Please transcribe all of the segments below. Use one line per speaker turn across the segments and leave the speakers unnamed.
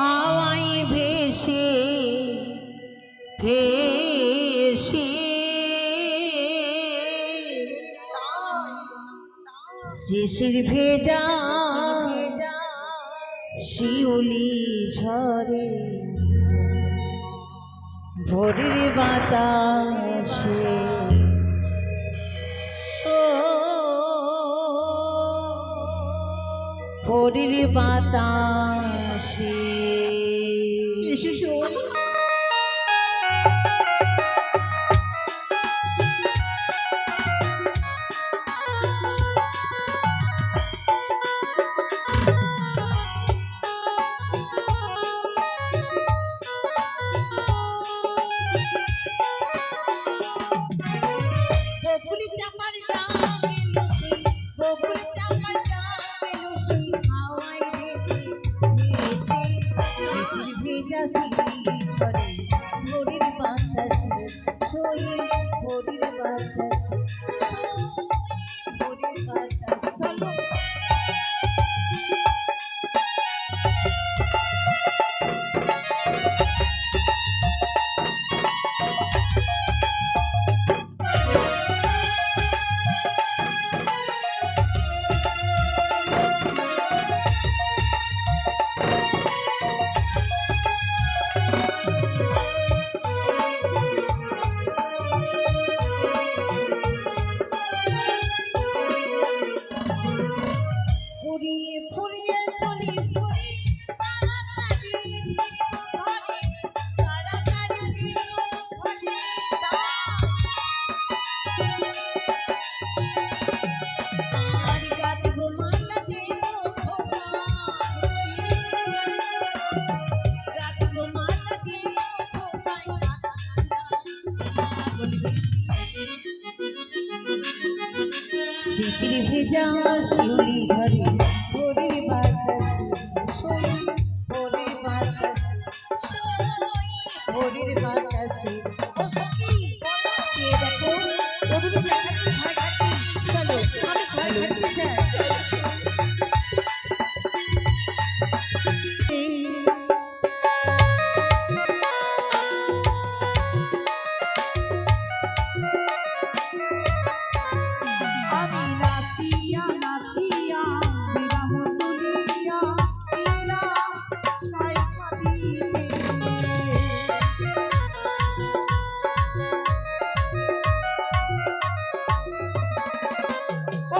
হাওয়াই ভেসে ভেসে। শিশির ভেজা শিউলি ঝরে। ভোরের বাতাসে। ভোরের বাতাসে।
এসে শোন
বকুলি শিশির ভেজা শিউলি ঝরে ভোরের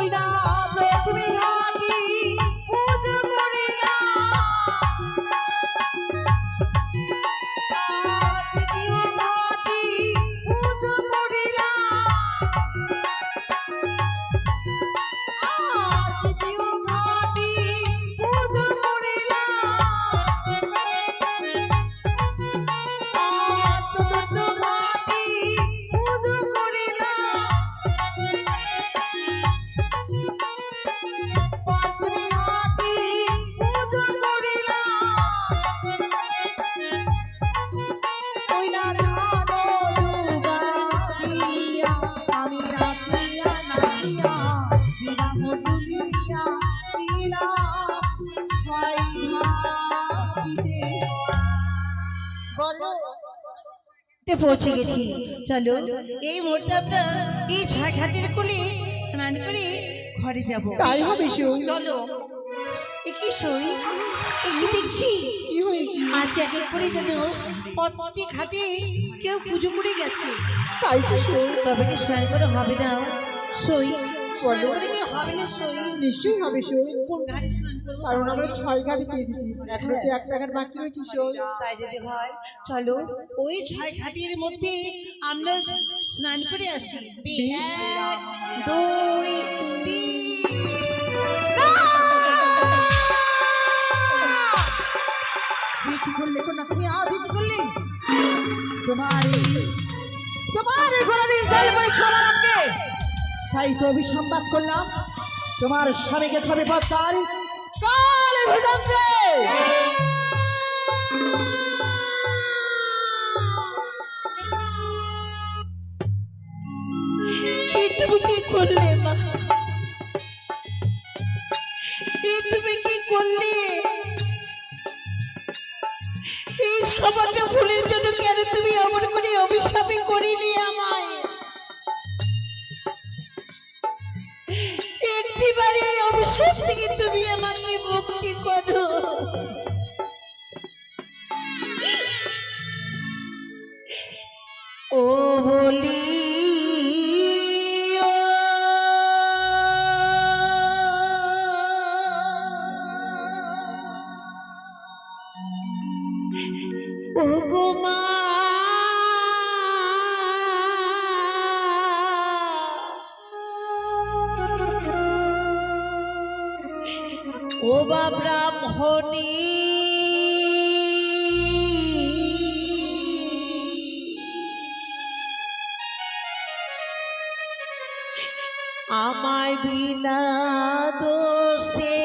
ওই না
পৌঁছে গেছি। চলো এই মুহূর্তে আমরা এই ছয় ঘাটের কোলে স্নান করে ঘরে যাব।
তাই হবে
চলো। এ কি সই? এ কি দেখছি?
কি হয়েছে?
আজ এক এক করে যেন কেউ পুজো করে গেছে।
তাই তো সই
তবে কি স্নান করে হবে না? সই স্নান করে হবে না সই
নিশ্চয়ই হবে সই।
কোন ঘাটে স্নান করব
কারণ আমরা ছয় এসেছি এখনও তো এক টাকার বাকি রয়েছে সই।
তাই যদি হয় চলো ওই ছয় ঘাটের মধ্যে আমরা স্নান করে আসি। এক দুই তিন।
কি করলে না তুমি? আজ কি করলে। তোমার তোমার এই ঘোড়াদের জল পড়েছে আমার আজকে তাই তো অভিসম্বাদ করলাম। তোমার স্বামীকে খাবে পদ্মার কালে ভেজান্তে
ও বাবরা মোহনী। আমায় বিনা
বিনা দোষে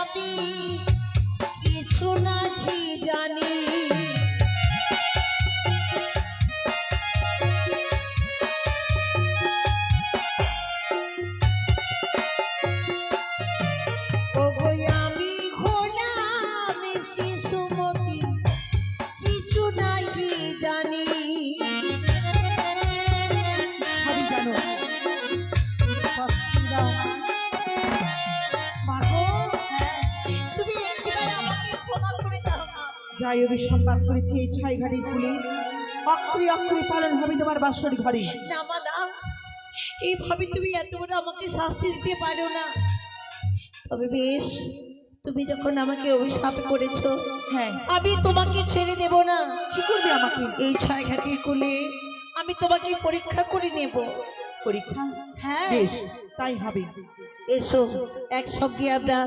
আমি কিছু নাকি জানি।
যাই অভিসম্পাদ করেছি এই ছাই ঘাটির কুলে অক্ষরে অক্ষরে পালন হবে তোমার বাসর ঘরে।
না মা না। এইভাবে তুমি এত বড় আমাকে শাস্তি দিতে পারো না। তবে বেশ তুমি যখন আমাকে অভিশাপ করেছ
হ্যাঁ।
আমি তোমাকে ছেড়ে দেব না।
কি করবে আমাকে?
এই ছায় ঘাটির কুলে আমি তোমাকে পরীক্ষা করে নেব।
পরীক্ষা?
হ্যাঁ।
বেশ তাই হবে।
এসো একসঙ্গে আমরা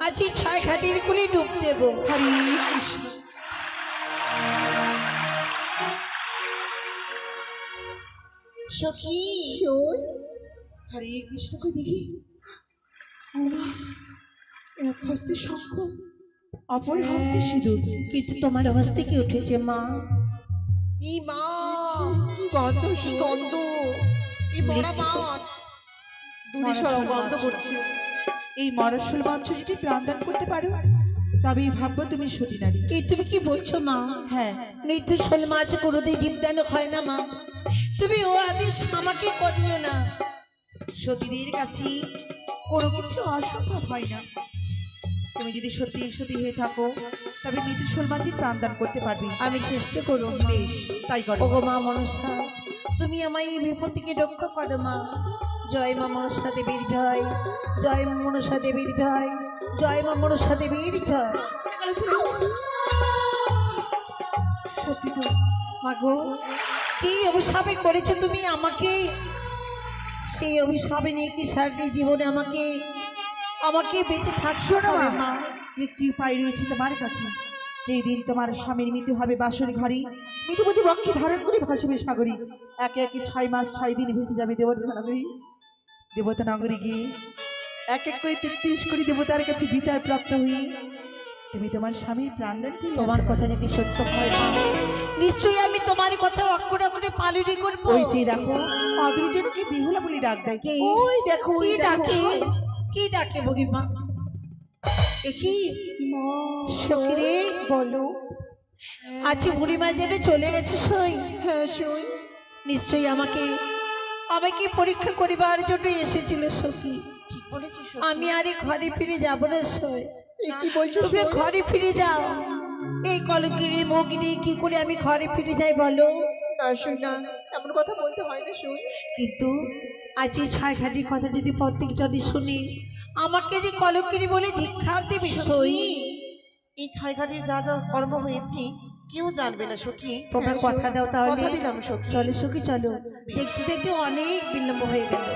আজ এই ছায় ঘাটির কুলে ডুব দেব।
হরে কৃষ্ণ।
সখী
হরে কৃষ্ণকে দেখি। এক হস্তে শঙ্খ অপর হস্তে সিঁদুর।
কিন্তু তোমার হস্তে কি উঠেছে মা?
এই মা? কি গন্ধ কি গন্ধ? এই মরা মাছ? দূরে সরাও গন্ধ করছে।
এই মরসল মঞ্চ যদি প্রাণদান করতে পারো তবেই ভাববো তুমি সতী নারী
এই তুমি কি বলছো মা?
হ্যাঁ।
নৃত্য শোল মাছ কোনোদিন জীবদান হয় না মা। তুমি ও আদেশ আমাকে করিও না।
সতীদের কাছে কোনো কিছু অসম্ভব হয় না। তুমি যদি সত্যি সতী হয়ে থাকো তবে মৃত্যু সলমাজি প্রাণদান করতে পারবে।
আমি চেষ্টা করব
বেশ তাই করো।
ওগো মা মনসা তুমি আমায় এই বিপদ থেকে রক্ষা করো মা। জয় মা মনসা দেবীর জয় জয় মা মনসা দেবীর জয় জয় মা মনসা দেবীর জয়।
সত্যি তো
মাগো কি অভিশাপে করেছ তুমি আমাকে? সেই অভিশাপে নিয়ে কি সারাটি জীবনে আমাকে আমাকে বেঁচে থাকছো না মা।
একটি উপায় রয়েছে তোমার কাছে। যেই দিন তোমার স্বামীর মৃত্যু হবে বাসর ঘরে মৃত্যুপতি বক্ষে ধারণ করে ভাসবে সাগরী। একে একে ছয় মাস ছয় দিন ভেসে যাবে দেবতা নগরী। দেবতা নগরী গিয়ে এক এক করে তেত্রিশ কোটি দেবতার কাছে বিচার প্রাপ্ত হয়ে তুমি তোমার স্বামীর প্রাণদান করবে
তোমার কথা যদি সত্য হয় নিশ্চয়ই আমি তোমার কথা অক্ষরে অক্ষরে পালনই করব।
ওই যে দেখো অদূরের জন্য কি বিহুলা বলে ডাক দেয়?
কে?
ওই দেখো
কি ডাকে? কি ডাকে বুড়িমা এ কি সখিরে
বলো।
আজ বুড়িমা যেন চলে গেছে সই।
হ্যাঁ সই।
নিশ্চয়ই আমাকে আমাকে পরীক্ষা করিবার জন্য এসেছিল সখী।
বলেছিস
আমি আর ঘরে ফিরে যাব না সই।
কি বলছো
তুমি ঘরে ফিরে যাও। এই কলকিরি মগিরি কি করে আমি ঘরে ফিরে যাই বলো?
না শোন এমন কথা বলতে হয় না শোন।
কিন্তু আজ এই ছয় ঘাটির কথা যদি প্রত্যেক জনে শুনি আমাকে যে কলকিরি বলে ধিক্ষার দেবে সই
এই ছয় ঘাটির যা যা কর্ম হয়েছে কেউ জানবে না সখী।
তোমরা কথা দাও তাহলে।
কথা দিলাম সখী।
চলো সখী চলো। দেখতে দেখতে অনেক বিলম্ব হয়ে গেল।